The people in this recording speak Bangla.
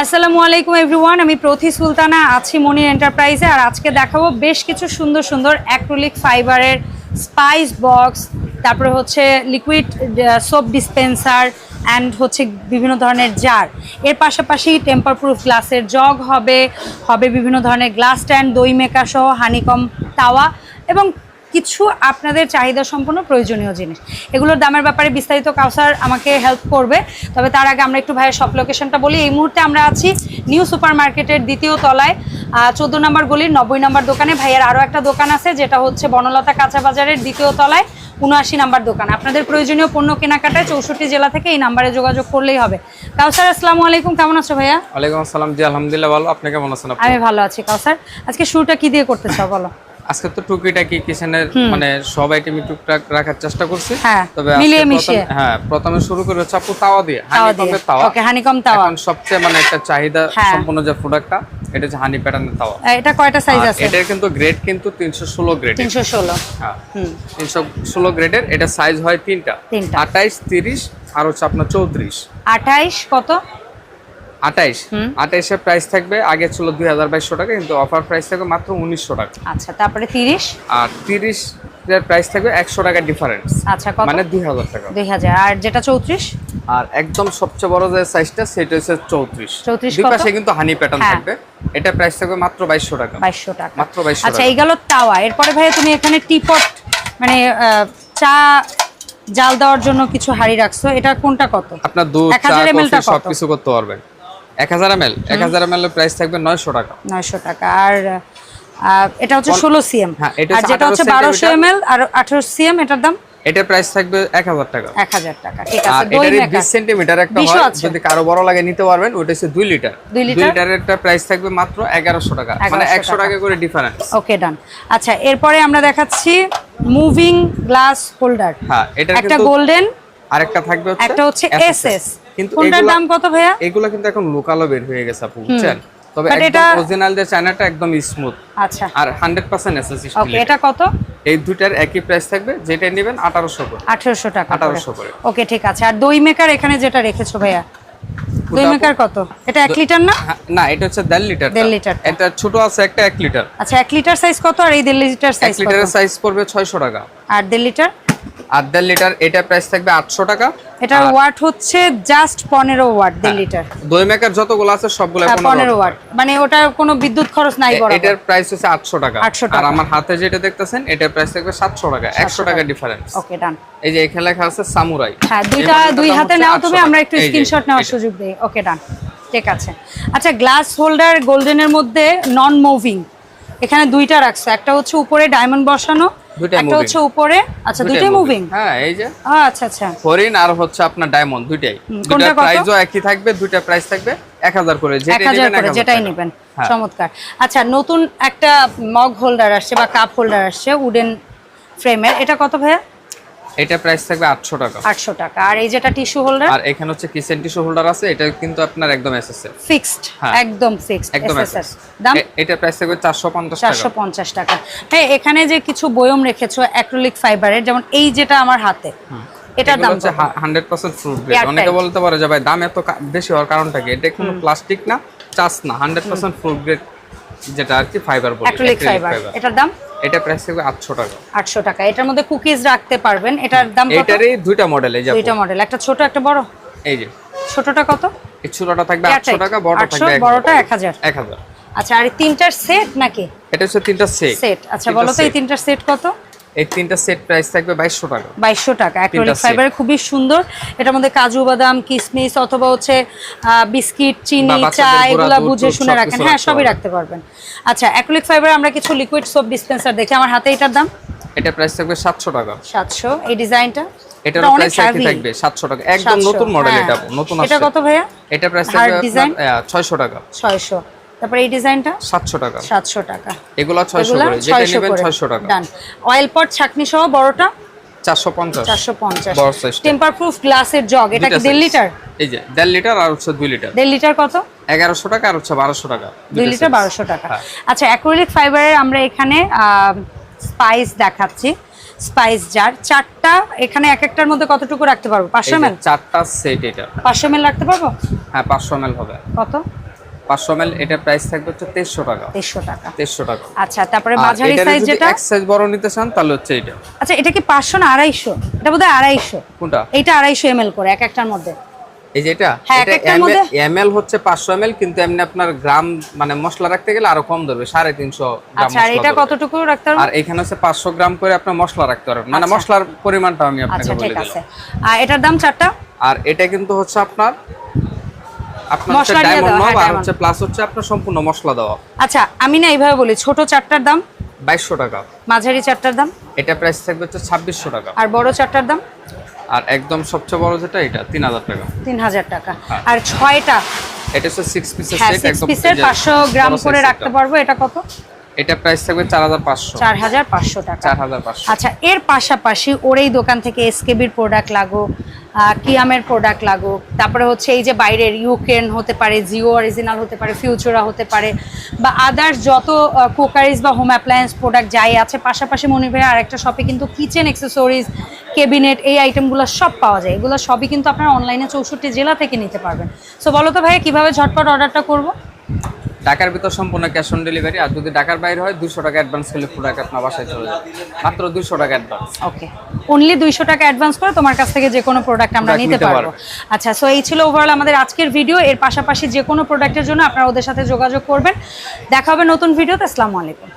আসসালামু আলাইকুম এভরিওয়ান, আমি প্রথি সুলতানা আছি মনি এন্টারপ্রাইজে আর আজকে দেখাবো বেশ কিছু সুন্দর সুন্দর অ্যাক্রোলিক ফাইবারের স্পাইস বক্স তারপরে হচ্ছে লিকুইড সোপ ডিসপেন্সার অ্যান্ড হচ্ছে বিভিন্ন ধরনের জার এর পাশাপাশি টেম্পার প্রুফ গ্লাসের জগ হবে হবে বিভিন্ন ধরনের গ্লাস স্ট্যান্ড দই মেকার সহ হানিকম তাওয়া এবং কিছু আপনাদের চাহিদা সম্পন্ন প্রয়োজনীয় জিনিস। এগুলোর দামের ব্যাপারে বিস্তারিত কাউসার আমাকে হেল্প করবে। তবে তার আগে আমরা একটু ভাইয়ের শপ লোকেশনটা বলি। এই মুহূর্তে আমরা আছি নিউ সুপার মার্কেটের দ্বিতীয় তলায়। চোদ্দ নম্বর গলির নব্বই নম্বর দোকানে ভাইয়ের আরও একটা দোকান আছে যেটা হচ্ছে বনলতা কাঁচা বাজারের দ্বিতীয় তলায় উনআশি নাম্বার দোকান। আপনাদের প্রয়োজনীয় পণ্য কেনাকাটায় চৌষট্টি জেলা থেকে এই নাম্বারে যোগাযোগ করলেই হবে। কাউসার আসসালামু আলাইকুম। কেমন আছো ভাইয়া? ওয়ালাইকুম আসসালাম জি আলহামদুলিল্লাহ ভালো। আপনি কেমন আছেন আপনি আমি ভালো আছি কাউসার। আজকে শুরুটা কি দিয়ে করতে চাও বলো? আজকে তো টুকিটাকি কিচেনের মানে সব আইটেমই টুকটাক রাখার চেষ্টা করছি। হ্যাঁ, তবে মিলিয়ে মিশিয়ে। হ্যাঁ প্রথমে শুরু করে আপু তাওয়া দিয়ে হানিকমের তাওয়া। ওকে হানিকম তাওয়া। এখন সবচেয়ে মানে একটা চাহিদা হ্যাঁ। সম্পন্ন যে প্রোডাক্টটা এটা যে হানি প্যাটার্নের তাওয়া। এটা কয়টা সাইজ আছে? এটা কিন্তু গ্রেড কিন্তু তিনশো ষোলো গ্রেড তিনশো ষোলো। হ্যাঁ। হুম। তিনশো ষোলো গ্রেডের এটা সাইজ হয় তিনটা। তিনটা। আঠাইশ তিরিশ আর হচ্ছে আপনার চৌত্রিশ। আঠাইশ কত? আঠাইশ। আঠাইশের প্রাইস থাকবে আগে ছিল দুই হাজার বাইশশো টাকা কিন্তু অফার প্রাইস থাকবে মাত্র উনিশশো টাকা। আচ্ছা তারপরে তিরিশ? আর তিরিশ এর প্রাইস থাকবে একশো টাকা ডিফারেন্স আচ্ছা কত? মানে দুই হাজার টাকা। দুই হাজার। আর যেটা চৌত্রিশ? আর একদম সবচেয়ে বড় যে সাইজটা সেটা হচ্ছে চৌত্রিশ। 34 দুই? পাশে কিন্তু হানি প্যাটার্ন। থাকবে। এটা প্রাইস থাকবে মাত্র বাইশশো টাকা। বাইশশো টাকা। মাত্র 2200 আচ্ছা এই গেল তাওয়া। এরপরে ভাই তুমি এখানে টিপট মানে চা জাল দেওয়ার জন্য কিছু হাড়ি রাখছো। এটা কোনটা কত? আপনার দুধ চা কফি? সবকিছু করতে পারবেন। এক হাজার এম এল এক হাজার এম এল প্রাইস থাকবে নয়শো টাকা। নয়শো টাকা। আর এটা হচ্ছে ষোলো সিএম হ্যাঁ, আর হচ্ছে যেটা হচ্ছে বারোশো এম এল আর আঠারো সিএম এটার দাম? এটার প্রাইস থাকবে এক হাজার টাকা। এক হাজার টাকা ঠিক আছে। দই এটারই মেকার বিশ সেন্টিমিটার একটা বিশও হয় যদি কারও বড় লাগে নিতে পারবেন ওটা হচ্ছে দুই লিটার। দুই দুই লিটার? লিটারের একটা প্রাইস থাকবে মাত্র এগারোশো টাকা। মানে 1100 একশো টাকা। করে ডিফারেন্স ওকে ডান আচ্ছা এরপরে আমরা দেখাচ্ছি মুভিং গ্লাস হোল্ডার হ্যাঁ এটা একটা গোল্ডেন আরেকটা থাকবে হচ্ছে একটা হচ্ছে এসএস কিন্তু কোনটার দাম কত ভাইয়া? এগুলো কিন্তু এখন লোকালও বের হয়ে গেছে আপু বুঝছেন? তবে একদম অরিজিনাল যে চায়নাটা একদম স্মুথ আচ্ছা। আর হান্ড্রেড পার্সেন্ট এসএসসি ওকে এটা কত? এই দুটার একই প্রাইস থাকবে যেটা নেবেন আঠারোশো করে। আঠেরোশো টাকা 1800 করে। ওকে ঠিক আছে। আর দই মেকার এখানে যেটা রেখেছো ভাইয়া? দই মেকার কত? এটা এক লিটার না? হ্যাঁ, না এটা হচ্ছে দেড় লিটার দেড় লিটারটা। এটা ছোট আছে একটা এক লিটার। আচ্ছা এক লিটার সাইজ কত? আর এই দেড় লিটার এক সাইজ কত? লিটারের সাইজ পড়বে ছয়শো টাকা। আর দেড় লিটার? আর দেড় লিটার এটা প্রাইস থাকবে আটশো টাকা। এটার ওয়াট হচ্ছে জাস্ট পনেরো ওয়াট দেড় লিটার। দই মেকার যতগুলো আছে সবগুলো হ্যাঁ, পনেরো ওয়াট মানে ওটা কোনো বিদ্যুৎ খরচ নাই বড় এটার প্রাইস হচ্ছে আটশো টাকা। 800 আর আমার হাতে যেটা দেখতেছেন এটার প্রাইস থাকবে সাতশো টাকা একশো টাকা ডিফারেন্স ওকে ডান এই যে এখানে লেখা আছে সামুরাই। হ্যাঁ দুইটা দুই হাতে নাও তুমি আমরা একটু স্ক্রিনশট নেওয়ার সুযোগ দেই। ওকে ডান ঠিক আছে। আচ্ছা গ্লাস হোল্ডার গোল্ডেনের মধ্যে নন মুভিং এখানে দুইটা রাখছো। একটা হচ্ছে উপরে ডায়মন্ড বসানো একটা moving। হচ্ছে উপরে আচ্ছা মুভিং হ্যাঁ এই যে আচ্ছা আচ্ছা হরিণ আর হচ্ছে আপনার ডায়মন্ড? প্রাইসও একই থাকবে দুইটা প্রাইস থাকবে এক হাজার করে নেবেন যেটাই। নেবেন হ্যাঁ। চমৎকার আচ্ছা নতুন একটা মগ হোল্ডার আসছে বা কাপ হোল্ডার আসছে উডেন ফ্রেমের এটা কত ভাইয়া এটা প্রাইস থাকবে আটশো টাকা। আটশো টাকা। আর এই যেটা টিস্যু হোল্ডার আর এখানে হচ্ছে কিচেন টিস্যু হোল্ডার আছে এটা কিন্তু আপনার একদম এসএসএল ফিক্সড হ্যাঁ। একদম ফিক্সড একদম এসএস দাম? এটা প্রাইস থাকবে চারশো পঞ্চাশ চারশো টাকা পঞ্চাশ টাকা। হ্যাঁ এখানে যে কিছু বয়ম রেখেছো অ্যাক্রিলিক ফাইবারের যেমন এই যেটা আমার হাতে এটার দাম হচ্ছে কত? হান্ড্রেড পার্সেন্ট ফ্রুট গ্রেড অনেকে বলতে পারে যে ভাই দাম এত বেশি হওয়ার কারণটা কি? এটা কোনো প্লাস্টিক না চাষ না। হান্ড্রেড পার্সেন্ট ফ্রুট গ্রেড যেটা আর কি ফাইবার বলি। অ্যাক্রিলিক ফাইবার এটার দাম? এটা প্রাইস থাকবে আটশো টাকা। আটশো টাকা। এটার মধ্যে কুকিজ রাখতে পারবেন। এটার দাম কত? এটারই দুইটা মডেল এই দুইটা মডেল একটা ছোট একটা বড়? এই যে। ছোটটা কত? এই ছোটটা থাকবে আটশো Airtight। টাকা বড়টা থাকবে এক বড়টা হাজার। এক হাজার। এক হাজার। আচ্ছা আর এই তিনটার সেট নাকি? এটা হচ্ছে তিনটা সেট সেট আচ্ছা বলো তো এই তিনটার সেট কত? এই তিনটা সেট প্রাইস থাকবে বাইশশো টাকা। বাইশশো টাকা। Acrylic set। ফাইবারের খুবই সুন্দর। এটার মধ্যে কাজু বাদাম কিশমিশ অথবা হচ্ছে বিস্কিট চিনি চা এগুলা বুঝে শুনে রাখেন। হ্যাঁ সবই রাখতে পারবেন। আচ্ছা অ্যাক্রিলিক ফাইবার আমরা কিছু লিকুইড সোপ ডিসপেন্সার দেখি। আমার হাতে এটার দাম? এটা প্রাইস থাকবে সাতশো টাকা। সাতশো। এই ডিজাইনটা? এটার এটা প্রাইস থাকবে সাতশো টাকা। একদম নতুন মডেল হ্যাঁ। এটা নতুন এটা কত ভাইয়া? এটা প্রাইস থাকবে design? ছয়শো টাকা। ছয়শো। তারপরে এই ডিজাইনটা? সাতশো টাকা। সাতশো টাকা। এগুলো ছয়শো এগুলা করে। যেটা নেবেন করে। ছয়শো টাকা। ডান অয়েল পট ছাকনি সহ বড়টা? চারশো পঞ্চাশ। চারশো পঞ্চাশ। বড় size টা। টেম্পার প্রুফ গ্লাসের জগ এটা কি দুইটা দেড় size। লিটার? এই যে দেড় লিটার আর হচ্ছে দুই লিটার। দেড় লিটার কত? এগারোশো টাকা আর হচ্ছে বারোশো টাকা। দুই দুইটা লিটার size। বারোশো টাকা। হ্যাঁ। আচ্ছা অ্যাক্রিলিক ফাইবারের আমরা এখানে স্পাইস দেখাচ্ছি। স্পাইস জার চারটা এখানে এক একটার মধ্যে কতটুকু রাখতে পারব? পাঁচশো এই যে এমএল চারটা সেট এটা। পাঁচশো এমএল রাখতে পারব? হ্যাঁ পাঁচশো এমএল হবে। কত? পাঁচশো এম এটার প্রাইস থাকবে হচ্ছে টাকা। টাকা। টাকা। আচ্ছা তারপরে আর মাঝারি সাইজ যেটা? এক সাইজ বড় নিতে চান তাহলে হচ্ছে এটা আচ্ছা এটা কি পাঁচশো না আড়াইশো? এটা বোধহয় আড়াইশো। কোনটা? এইটা আড়াইশো এম করে এক একটার মধ্যে। এই যে এটা? হ্যাঁ, এটা এল হচ্ছে পাঁচশো এম কিন্তু এমনি আপনার গ্রাম মানে মশলা রাখতে গেলে আরও কম ধরবে সাড়ে তিনশো গ্রাম আচ্ছা এটা কতটুকু রাখতে পারব আর এখানে হচ্ছে পাঁচশো গ্রাম করে আপনার মশলা রাখতে পারবেন। মানে আচ্ছা। মশলার পরিমাণটা আমি আপনাকে আচ্ছা ঠিক আছে। আর এটার দাম চারটা? আর এটা কিন্তু হচ্ছে আপনার মশলা দিয়ে দেওয়া, হ্যাঁ, আর হচ্ছে প্লাস হচ্ছে আপনার সম্পূর্ণ মশলা দেওয়া। আচ্ছা আমি না এইভাবে বলি ছোট চারটার দাম? বাইশশো টাকা। মাঝারি চারটার দাম? এটা প্রাইস থাকবে হচ্ছে টাকা। আর বড় চারটার দাম? আর একদম সবচেয়ে বড় যেটা এটা তিন হাজার টাকা। তিন হাজার টাকা। হ্যাঁ। আর ছয়টা? এটা হচ্ছে সিক্স পিসের হ্যাঁ সেট একদম গ্রাম করে রাখতে পারব এটা কত? এটা প্রাইস থাকবে চার হাজার পাঁচশো। চার হাজার পাঁচশো টাকা। চার হাজার পাঁচশো। আচ্ছা এর পাশাপাশি ওর এই দোকান থেকে এসকেবির প্রোডাক্ট আহ, কিয়ামের প্রোডাক্ট লাগুক তারপরে হচ্ছে এই যে বাইরের ইউক্রেন হতে পারে জিও অরিজিনাল হতে পারে ফিউচারা হতে পারে বা আদার্স যত কুকারিজ বা হোম অ্যাপ্লায়েন্স প্রোডাক্ট যাই আছে পাশাপাশি মনে ভাই আরেকটা শপে কিন্তু কিচেন অ্যাক্সেসরিজ কেবিনেট এই আইটেমগুলো সব পাওয়া যায়। এগুলো সবই কিন্তু আপনারা অনলাইনে চৌষট্টি জেলা থেকে নিতে পারবেন। সো বলো তো ভাই কীভাবে ঝটপট অর্ডারটা করব? ঢাকার ভিতর সম্পূর্ণ ক্যাশ অন ডেলিভারি আর যদি ঢাকার বাইরে হয় দুশো টাকা অ্যাডভান্স করলে প্রোডাক্ট আপনার বাসায় চলে যাবে মাত্র দুশো টাকা অ্যাডভান্স ওকে অনলি দুইশো টাকা অ্যাডভান্স করে তোমার কাছ থেকে যে কোনো প্রোডাক্ট আমরা নিতে পারব। আচ্ছা সো এই ছিল ওভারঅল আমাদের আজকের ভিডিও এর পাশাপাশি যে কোনো প্রোডাক্টের জন্য আপনারা ওদের সাথে যোগাযোগ করবেন। দেখা হবে নতুন ভিডিওতে আসসালামু আলাইকুম।